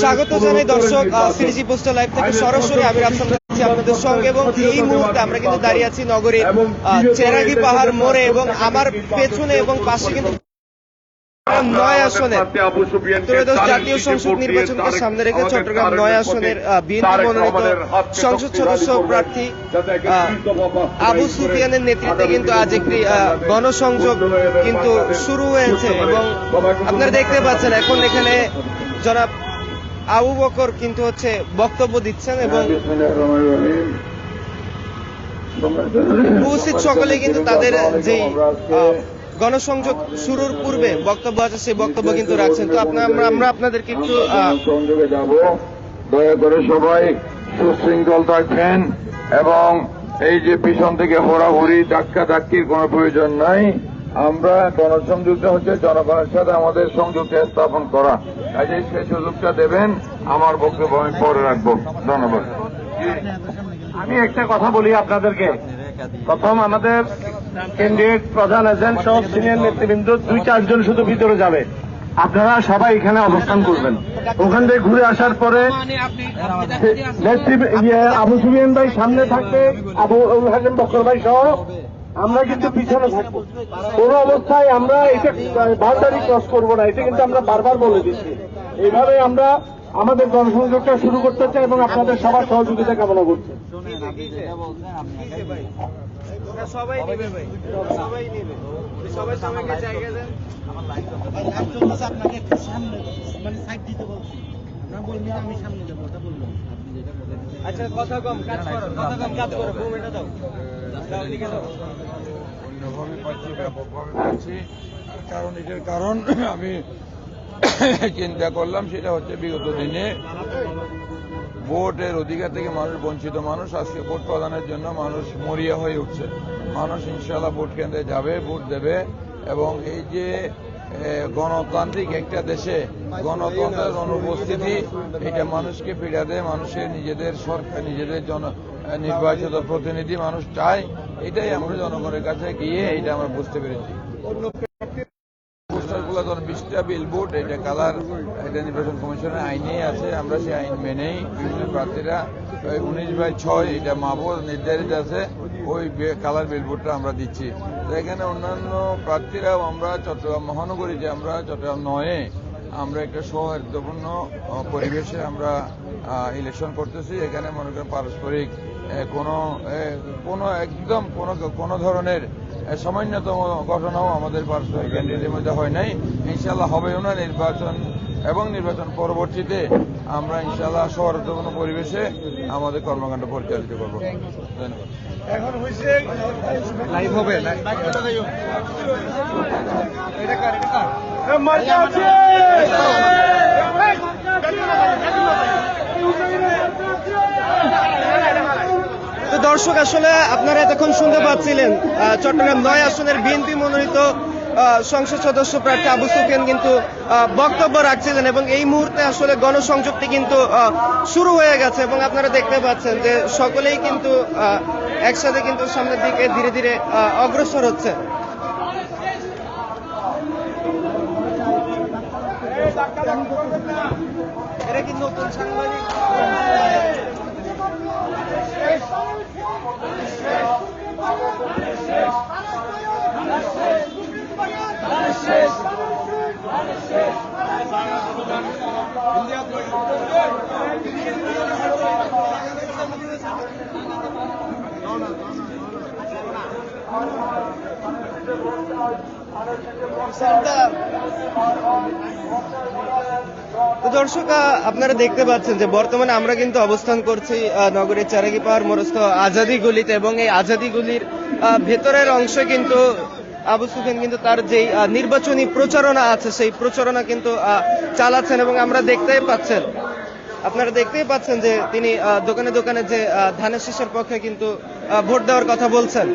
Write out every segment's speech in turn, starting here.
স্বাগত জানাই দর্শক সিরিজি পোস্টার লাইভ থেকে। সরাসরি আমি রাফসান আছি আপনাদের সঙ্গে এবং এই মুহূর্তে আমরা কিন্তু দাঁড়িয়ে আছি নগরীর চেরাগি পাহাড় মোড়ে এবং আমার পেছনে এবং পাশে কিন্তু নয় আসনের ত্রয়োদশ জাতীয় সংসদ নির্বাচনকে সামনে রেখে চট্টগ্রাম নয় আসনের বিএনপি মনোনীত সংসদ সদস্য প্রার্থী আবু সুফিয়ানের নেতৃত্বে কিন্তু আজ একটি গণসংযোগ কিন্তু শুরু হয়েছে এবং আপনারা দেখতে পাচ্ছেন এখন এখানে জনাব আবু বকর কিন্তু হচ্ছে বক্তব্য দিচ্ছেন এবং উপস্থিত সকলে কিন্তু তাদের যে গণসংযোগ শুরুর পূর্বে বক্তব্য আছে সেই বক্তব্য কিন্তু রাখছেন। তো আপনার আমরা আমরা আপনাদেরকে একটু সংযোগে যাব। দয়া করে সবাই সুশৃঙ্খল থাকবেন এবং এই যে পিছন থেকে হোরাহুরি ধাক্কা ধাক্কির কোনো প্রয়োজন নাই। আমরা গণসংযোগটা হচ্ছে জনগণের সাথে আমাদের সংযোগটা স্থাপন করা। কাজে সেই সুযোগটা দেবেন আমার বক্তব্য আমি পরে রাখব। ধন্যবাদ। আমি একটা কথা বলি আপনাদেরকে। প্রথম আমাদের ক্যান্ডিডেট প্রধান এজেন্ট সব সিনিয়র নেতৃবৃন্দ দুই চারজন শুধু ভিতরে যাবে। আপনারা সবাই এখানে অবস্থান করবেন। ওখান থেকে ঘুরে আসার পরে ইয়ে, আবু সুবিয়ান ভাই সামনে থাকবে আবু হাকিম বকর ভাই সহ। আমরা কিন্তু পিছনে থাকব। কোন অবস্থায় আমরা এটা বাউন্ডারি ক্রস করব না এটা কিন্তু আমরা বারবার বলে দিচ্ছি। এইভাবে আমরা আমাদের গণসংযোগটা শুরু করতে চাই এবং আপনাদের সবার সহযোগিতা কামনা করছে। সবাই নেবে ভাই সবাই নেবে সবাই সবাইকে জায়গা দেন আপনাকে একটু সামনে মানে সাইড দিতে বলছি আমরা বলব আমি সামনে যাব ওটা বলব আচ্ছা কথা কম কাজ করো কথা কম কাজ করো এটা দাও। দাও লিখে দাও। অন্যভাবে পাচ্ছি ব্যাপকভাবে পাচ্ছি কারণ এটার কারণ আমি চিন্তা করলাম, সেটা হচ্ছে বিগত দিনে ভোটের অধিকার থেকে মানুষ বঞ্চিত মানুষ, আজকে ভোট প্রদানের জন্য মানুষ মরিয়া হয়ে উঠছে। মানুষ ইনশাল্লাহ ভোট কেন্দ্রে যাবে, ভোট দেবে এবং এই যে গণতান্ত্রিক একটা দেশে গণতন্ত্রের অনুপস্থিতি, এটা মানুষকে পীড়া দেয়, মানুষের নিজেদের সরকার, নিজেদের জন নির্বাচিত প্রতিনিধি মানুষ চায়, এটাই আমরা জনগণের কাছে গিয়ে এটা আমরা বুঝতে পেরেছি। পোস্টারগুলো ধরুন বিশটা বিলবোর্ড এটা কালার এটা নির্বাচন কমিশনের আইনে আছে, আমরা সেই আইন মেনেই বিভিন্ন প্রার্থীরা উনিশ বাই ছয় এটা মাপও নির্ধারিত আছে, ওই কালার বিলবোর্ডটা আমরা দিচ্ছি। এখানে অন্যান্য প্রার্থীরাও আমরা চট্টগ্রাম মহানগরী যে আমরা চট্টগ্রাম নয়ে, আমরা একটা সৌহার্দ্যপূর্ণ পরিবেশে আমরা ইলেকশন করতেছি। এখানে মনে করেন পারস্পরিক কোনো কোনো একদম কোনো কোনো ধরনের সামান্যতম ঘটনাও আমাদের পারস্পরিক ক্যান্ডিডেটের মধ্যে হয় নাই। ইনশাল্লাহ হবেও না নির্বাচন এবং নির্বাচন পরবর্তীতে আমরা ইনশাল্লাহ সৌহার্দ্যপূর্ণ পরিবেশে আমাদের কর্মকাণ্ড পরিচালিত করব। ধন্যবাদ। লাইভ হবে দর্শক, আসলে আপনারা এতক্ষণ শুনতে পাচ্ছিলেন চট্টগ্রাম নয় আসনের বিএনপি মনোনীত সংসদ সদস্য প্রার্থী আবু সুফিয়ান কিন্তু বক্তব্য রাখছিলেন এবং এই মুহূর্তে আসলে গণসংযোগটি কিন্তু শুরু হয়ে গেছে এবং আপনারা দেখতে পাচ্ছেন যে সকলেই কিন্তু একসাথে কিন্তু সামনের দিকে ধীরে ধীরে অগ্রসর হচ্ছে। নতুন সাংবাদিক তো দর্শক আপনারা দেখতে পাচ্ছেন যে বর্তমানে আমরা কিন্তু অবস্থান করছি নগরীর চারাগি পাহাড় মোরস্থ আজাদি গলিতে এবং এই আজাদি গলির ভেতরের অংশে কিন্তু আবু সুফিয়ান কিন্তু তার যে নির্বাচনী প্রচারণা আছে, সেই প্রচারণা কিন্তু চালাচ্ছেন এবং আমরা দেখতেই পাচ্ছেন। আপনারা দেখতেই পাচ্ছেন যে তিনি দোকানে দোকানে যে ধানের শীষের পক্ষে কিন্তু ভোট দেওয়ার কথা বলছেন।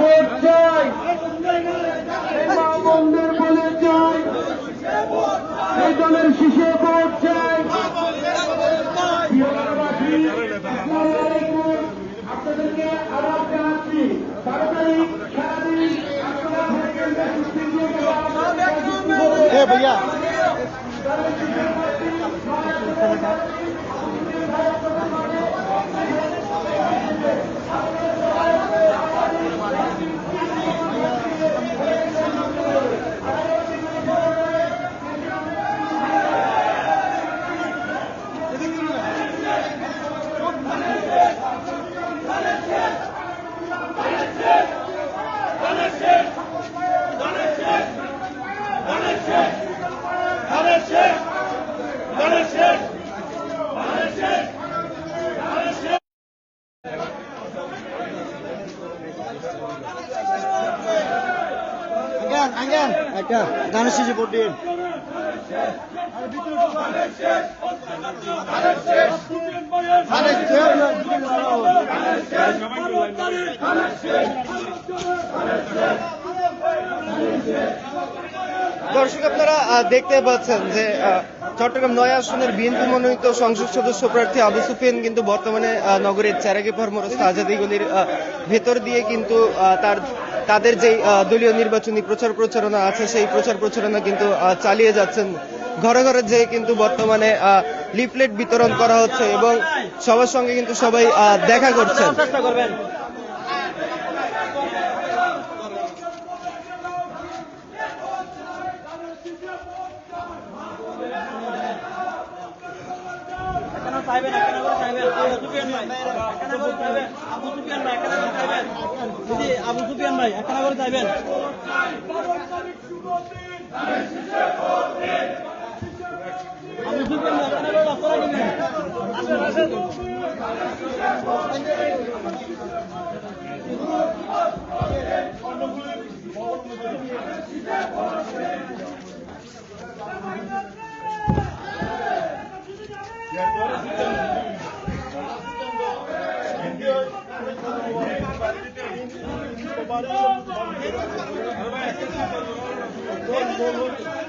ভোট চাই। भैया। দর্শক আপনারা দেখতে পাচ্ছেন যে চট্টগ্রাম নয় আসনের বিএনপি মনোনীত সংসদ সদস্য প্রার্থী আবু সুফিয়ান কিন্তু বর্তমানে নগরীর চারাগি ফরমরস্ত আজাদি গলির আহ, ভেতর দিয়ে কিন্তু তার তাদের যে দলীয় নির্বাচনী প্রচার প্রচারণা আছে, সেই প্রচার প্রচারণা কিন্তু চালিয়ে যাচ্ছেন। ঘরে ঘরে যে কিন্তু বর্তমানে লিফলেট বিতরণ করা হচ্ছে এবং সবার সঙ্গে কিন্তু সবাই দেখা করছেন। আবু সুফিয়ান ভাই এখানে করে চাইবেন আবু সুফিয়ান ভাই এখানে করে চাইবেন যদি আবু সুফিয়ান ভাই এখানে করে চাইবেন আবু সুফিয়ান ভাই এখানে করে রাস্তা দিবেন আসেন সারাদিন